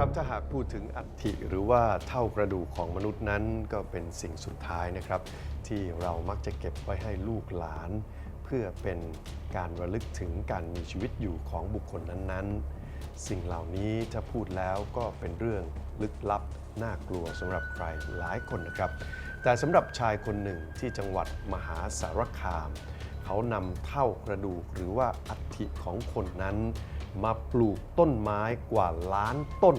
ครับถ้าหากพูดถึงอัฐิหรือว่าเท่ากระดูกของมนุษย์นั้น ก็เป็นสิ่งสุดท้ายนะครับ ที่เรามักจะเก็บไว้ให้ลูกหลาน เพื่อเป็นการระลึกถึงการมีชีวิตอยู่ของบุคคลนั้นๆ สิ่งเหล่านี้ถ้าพูดแล้วก็เป็นเรื่องลึกลับน่ากลัวสำหรับใครหลายคนนะครับ แต่สำหรับชายคนหนึ่งที่จังหวัดมหาสารคาม เขานำเท่ากระดูกหรือว่าอัฐิของคนนั้น มาปลูกต้นไม้กว่าล้านต้น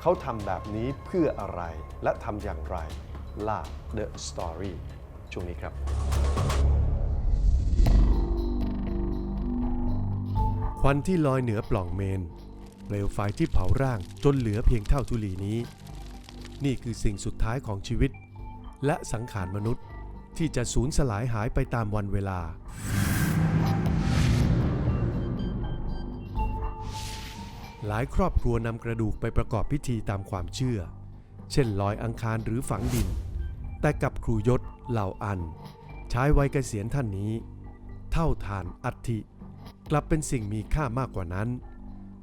เขาทำแบบนี้เพื่ออะไรและทำอย่างไรล่า The Story ช่วงนี้ครับ ควันที่ลอยเหนือปล่องเมน เปลวไฟที่เผาร่างจนเหลือเพียงเท่าทุลีนี้ นี่คือสิ่งสุดท้ายของชีวิต และสังขารมนุษย์ที่จะสูญสลายหายไปตามวันเวลา หลายครอบครัวนำกระดูกไปประกอบพิธีตามความเชื่อ เช่นลอยอังคารหรือฝังดิน แต่กับครูยศเหล่าอันชายวัยเกษียณท่านนี้ เท่าทานอัฐิกลับเป็นสิ่งมีค่ามากกว่านั้น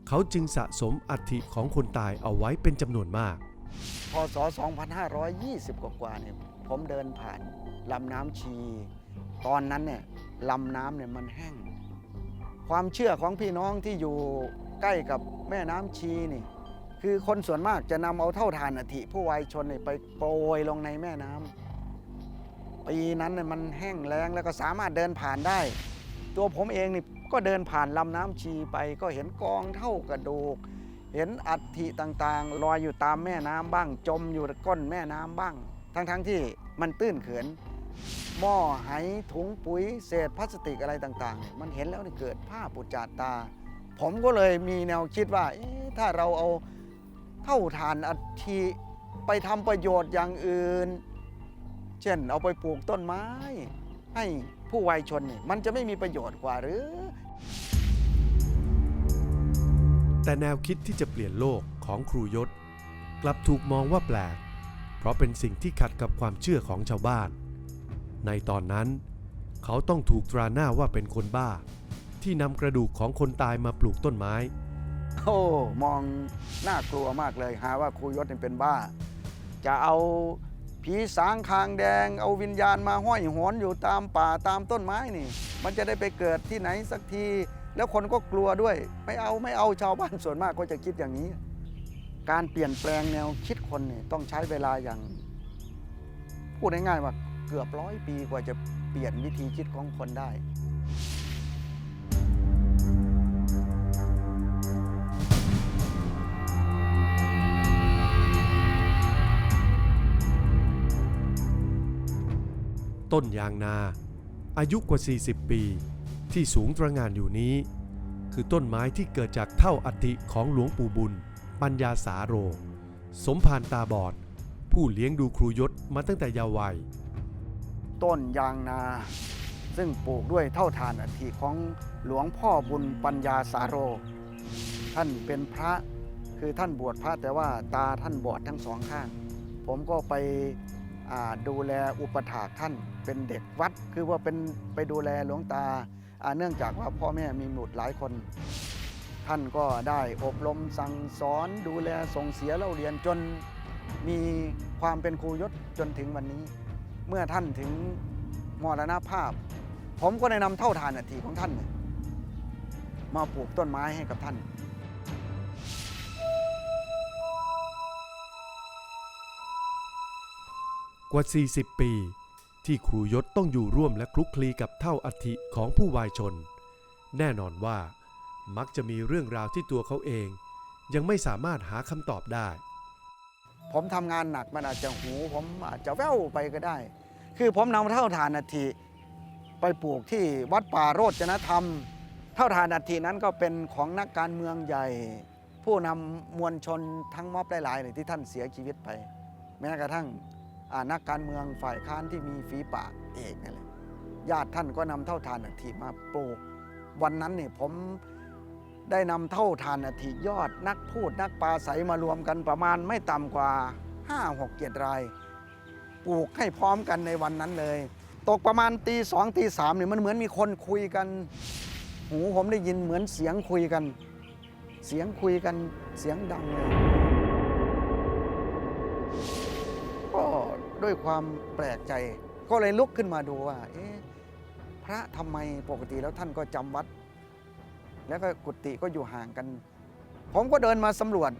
เขาจึงสะสมอัฐิของคนตายเอาไว้เป็นจำนวนมาก พศ 2520 กว่าๆเนี่ยผมเดินผ่านลำน้ำชี ตอนนั้นเนี่ยลำน้ำเนี่ยมันแห้ง ความเชื่อของพี่น้องที่อยู่ ใกล้กับแม่น้ำชีนี่ คือคนส่วนมากจะนำเอาเท่าทานอธิผู้วายชนนี่ไปโปรยลงในแม่น้ำปีนั้นนี่ยมันแห้งแล้งแล้วก็สามารถเดินผ่านได้ ตัวผมเองนี่ก็เดินผ่านลำน้ำชีไป ก็เห็นกองเท่ากระดูก เห็นอัฐิต่างๆ ลอยอยู่ตามแม่น้ำบ้าง จมอยู่ก้นแม่น้ำบ้าง ทั้งๆที่มันตื้นเขินหม้อไหถุงปุ๋ยเศษพลาสติกอะไรต่างๆ มันเห็นแล้วนี่เกิดผ้าปุจจาตา ผมก็เลยมีแนวคิดว่าถ้าเราเอาเท่าฐานอัฐิไปทำประโยชน์อย่างอื่น เช่นเอาไปปลูกต้นไม้ ให้ผู้วัยชนนี่มันจะไม่มีประโยชน์กว่าหรือ แต่แนวคิดที่จะเปลี่ยนโลกของครูยศ กลับถูกมองว่าแปลก เพราะเป็นสิ่งที่ขัดกับความเชื่อของชาวบ้าน ในตอนนั้น เขาต้องถูกตราหน้าว่าเป็นคนบ้า ที่นำกระดูกของคนตายมาปลูกต้นไม้ โอ้มองน่ากลัวมากเลยหาว่าครูยศนี่เป็นบ้า จะเอาผีสางคางแดง เอาวิญญาณมาห้อยหวนอยู่ตามป่าตามต้นไม้นี่ มันจะได้ไปเกิดที่ไหนสักที แล้วคนก็กลัวด้วย ไม่เอาไม่เอาชาวบ้านส่วนมากก็จะคิดอย่างนี้ การเปลี่ยนแปลงแนวคิดคนนี่ต้องใช้เวลาอย่าง พูดง่ายๆว่าเกือบร้อยปีกว่าจะเปลี่ยนวิธีคิดของคนได้ ต้นยางนา อายุกว่า 40 ปี ที่สูงตระงานอยู่นี้ คือต้นไม้ที่เกิดจากเท่าอัฐิของหลวงปู่บุญ ปัญญาสาโร สมภารตาบอด ผู้เลี้ยงดูครูยศมาตั้งแต่เยาว์วัย ต้นยางนา ซึ่งปลูกด้วยเท่าทานอัฐิของหลวงพ่อบุญปัญญาสาโร ท่านเป็นพระคือท่านบวชพระแต่ว่าตาท่านบอดทั้งสองข้าง ผมก็ไป ดูแลอุปถากท่านเป็นเด็กวัด คือว่าเป็นไปดูแลหลวงตา เนื่องจากว่าพ่อแม่มีบุตรหลายคน ท่านก็ได้อบรมสั่งสอนดูแลส่งเสียเล่าเรียนจนมีความเป็นครูยศจนถึงวันนี้ เมื่อท่านถึงมรณภาพ ผมก็ได้นำเท่าทานอัฐิของท่าน มาปลูกต้นไม้ให้กับท่าน กว่า 40 ปี ที่ครูยศต้องอยู่ร่วมและคลุกคลีกับเท่าอัฐิของผู้วายชน แน่นอนว่า มักจะมีเรื่องราวที่ตัวเขาเอง ยังไม่สามารถหาคำตอบได้ ผมทำงานหนักมันอาจจะหูผมอาจจะแว่วไปก็ได้ คือผมนำเท่าทานอัฐิไปปลูกที่วัดป่าโรจนธรรม เท่าทานอัฐินั้นก็เป็นของนักการเมืองใหญ่ ผู้นำมวลชนทั้งม็อบหลายๆเลยที่ท่านเสียชีวิตไป แม้กระทั่ง นักการเมืองฝ่ายค้านที่มีฝีปากเอกนั่นแหละญาติท่านก็นำเท่าทานอัฐิมาปลูก วันนั้นเนี่ยผมได้นำเท่าทานอัฐิยอดนักพูดนักปราศัยมารวมกันประมาณไม่ต่ำกว่า5 6 7รายปลูกให้พร้อมกันในวันนั้นเลย ตกประมาณตีสองตีสามเนี่ยมันเหมือนมีคนคุยกัน หูผมได้ยินเหมือนเสียงคุยกัน เสียงคุยกันเสียงดังเลย ด้วยความแปลกใจ ก็เลยลุกขึ้นมาดูว่าเอ๊ะพระทำไมปกติแล้วท่านก็จำวัด แล้วก็กุฏิก็อยู่ห่างกัน ผมก็เดินมาสำรวจ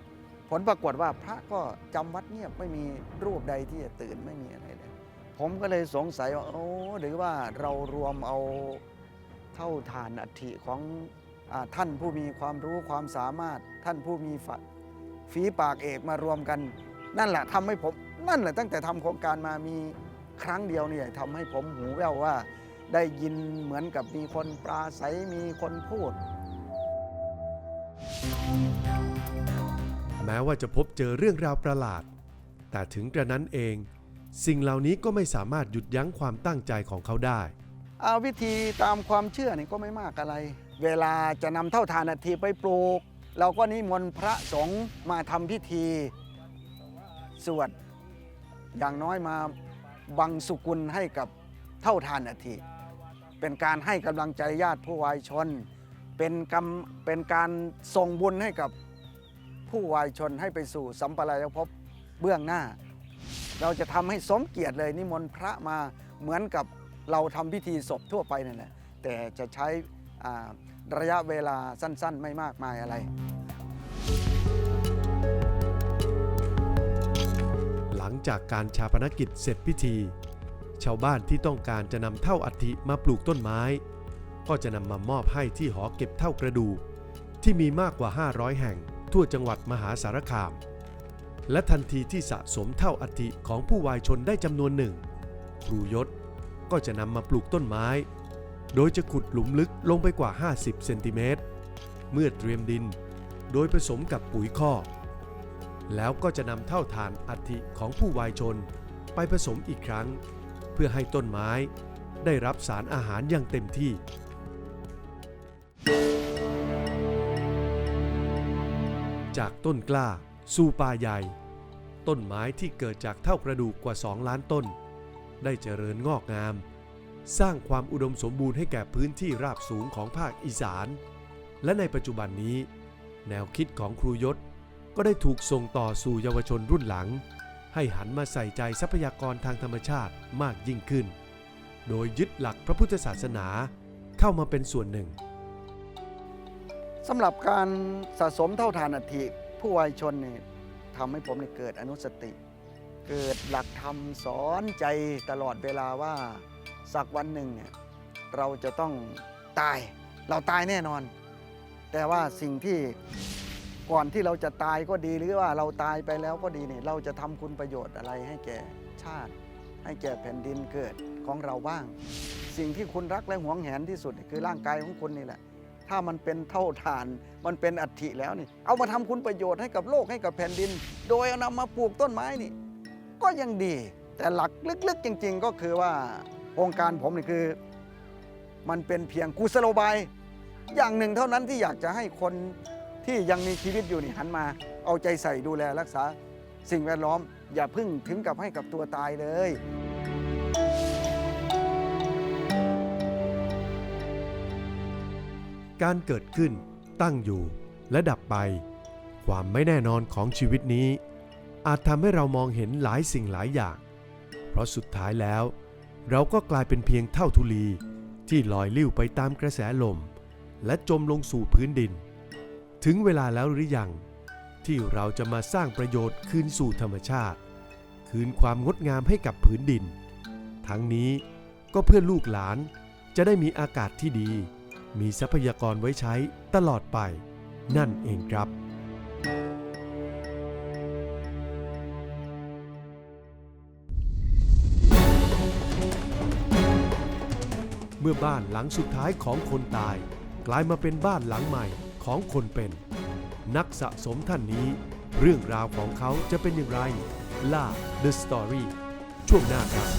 ผลปรากฏว่าพระก็จำวัดเงียบไม่มีรูปใดที่จะตื่นไม่มีอะไรเลยผมก็เลยสงสัยว่าโอ้หรือว่าเรารวมเอาเท่าฐานอัฐิของอท่านผู้มีความรู้ความสามารถท่านผู้มีฝฝีปากเอกมารวมกัน นั่นแหละทำให้ผม นั่นแหละตั้งแต่ทำโครงการมามีครั้งเดียวเนี่ยทำให้ผมหูแว่วว่า ได้ยินเหมือนกับมีคนปราศัยมีคนพูด แม้ว่าจะพบเจอเรื่องราวประหลาด แต่ถึงกระนั้นเอง สิ่งเหล่านี้ก็ไม่สามารถหยุดยั้งความตั้งใจของเขาได้อาวิธีตามความเชื่อนี่ก็ไม่มากอะไร เวลาจะนำเท่าทานอัฐิไปปลูก เราก็นิมนต์พระสงฆ์มาทำพิธี สวด อย่างน้อยมาบังสุกุลให้กับเท่าทานอัฐิเป็นการให้กำลังใจญาติผู้วายชน เป็นกรรมเป็นการส่งบุญให้กับผู้วายชนให้ไปสู่สัมปรายภพเบื้องหน้า เราจะทำให้สมเกียรติเลยนิมนต์พระมาเหมือนกับเราทำพิธีศพทั่วไปนั่นแหละแต่จะใช้ระยะเวลาสั้น ๆ ไม่มากมายอะไร จากการชาปนกิจเสร็จพิธี ชาวบ้านที่ต้องการจะนำเท่าอัฐิมาปลูกต้นไม้ ก็จะนำมามอบให้ที่หอเก็บเท่ากระดูก ที่มีมากกว่า 500 แห่ง ทั่วจังหวัดมหาสารคาม และทันทีที่สะสมเท่าอัฐิของผู้วายชนได้จำนวนหนึ่ง ครูยศก็จะนำมาปลูกต้นไม้ โดยจะขุดหลุมลึกลงไปกว่า 50 เซนติเมตร เมื่อเตรียมดิน โดยผสมกับปุ๋ยคอก แล้วก็จะนำเท่าฐานอัฐิของผู้วายชน ไปผสมอีกครั้ง เพื่อให้ต้นไม้ได้รับสารอาหารอย่างเต็มที่ จากต้นกล้าสู่ป่าใหญ่ ต้นไม้ที่เกิดจากเท่ากระดูกกว่า 2 ล้านต้น ได้เจริญงอกงาม สร้างความอุดมสมบูรณ์ให้แก่พื้นที่ราบสูงของภาคอีสาน และในปัจจุบันนี้ แนวคิดของครูยศ ก็ได้ถูกส่งต่อสู่เยาวชนรุ่นหลัง ให้หันมาใส่ใจทรัพยากรทางธรรมชาติมากยิ่งขึ้น โดยยึดหลักพระพุทธศาสนาเข้ามาเป็นส่วนหนึ่งสำหรับการสะสมเท่าทานอัฐิผู้วายชนนี่ทำให้ผมเนี่ยเกิดอนุสติ เกิดหลักธรรมสอนใจตลอดเวลาว่าสักวันหนึ่งเนี่ยเราจะต้องตายเราตายแน่นอน แต่ว่าสิ่งที่ ก่อนที่เราจะตายก็ดีหรือว่าเราตายไปแล้วก็ดีเนี่ยเราจะทำคุณประโยชน์อะไรให้แก่ชาติ ให้แก่แผ่นดินเกิดของเราบ้าง สิ่งที่คุณรักและหวงแหนที่สุดคือร่างกายของคุณนี่แหละ ถ้ามันเป็นเท่าฐาน มันเป็นอัฐิแล้วนี่ เอามาทำคุณประโยชน์ให้กับโลกให้กับแผ่นดิน โดยเอานำมาปลูกต้นไม้นี่ ก็ยังดี แต่หลักลึกๆ จริง ๆ ก็คือว่าองค์การผมนี่คือ มันเป็นเพียงกุศโลบายอย่างหนึ่งเท่านั้นที่อยากจะให้คน ที่ยังมีชีวิตอยู่นี่หันมา เอาใจใส่ดูแลรักษา สิ่งแวดล้อม อย่าพึ่งถึงกับให้กับตัวตายเลย การเกิดขึ้น ตั้งอยู่ และดับไป ความไม่แน่นอนของชีวิตนี้ อาจทำให้เรามองเห็นหลายสิ่งหลายอย่าง เพราะสุดท้ายแล้ว เราก็กลายเป็นเพียงเท่าทุลีที่ลอยลิ้วไปตามกระแสลม และจมลงสู่พื้นดิน ถึงเวลาแล้วหรือยัง ที่เราจะมาสร้างประโยชน์คืนสู่ธรรมชาติ คืนความงดงามให้กับผืนดิน ทั้งนี้ก็เพื่อลูกหลานจะได้มีอากาศที่ดี มีทรัพยากรไว้ใช้ตลอดไป นั่นเองครับ เมื่อบ้านหลังสุดท้ายของคนตาย กลายมาเป็นบ้านหลังใหม่ ของคนเป็น นักสะสมท่านนี้ เรื่องราวของเขาจะเป็นอย่างไรล่า The Story ช่วงหน้าครับ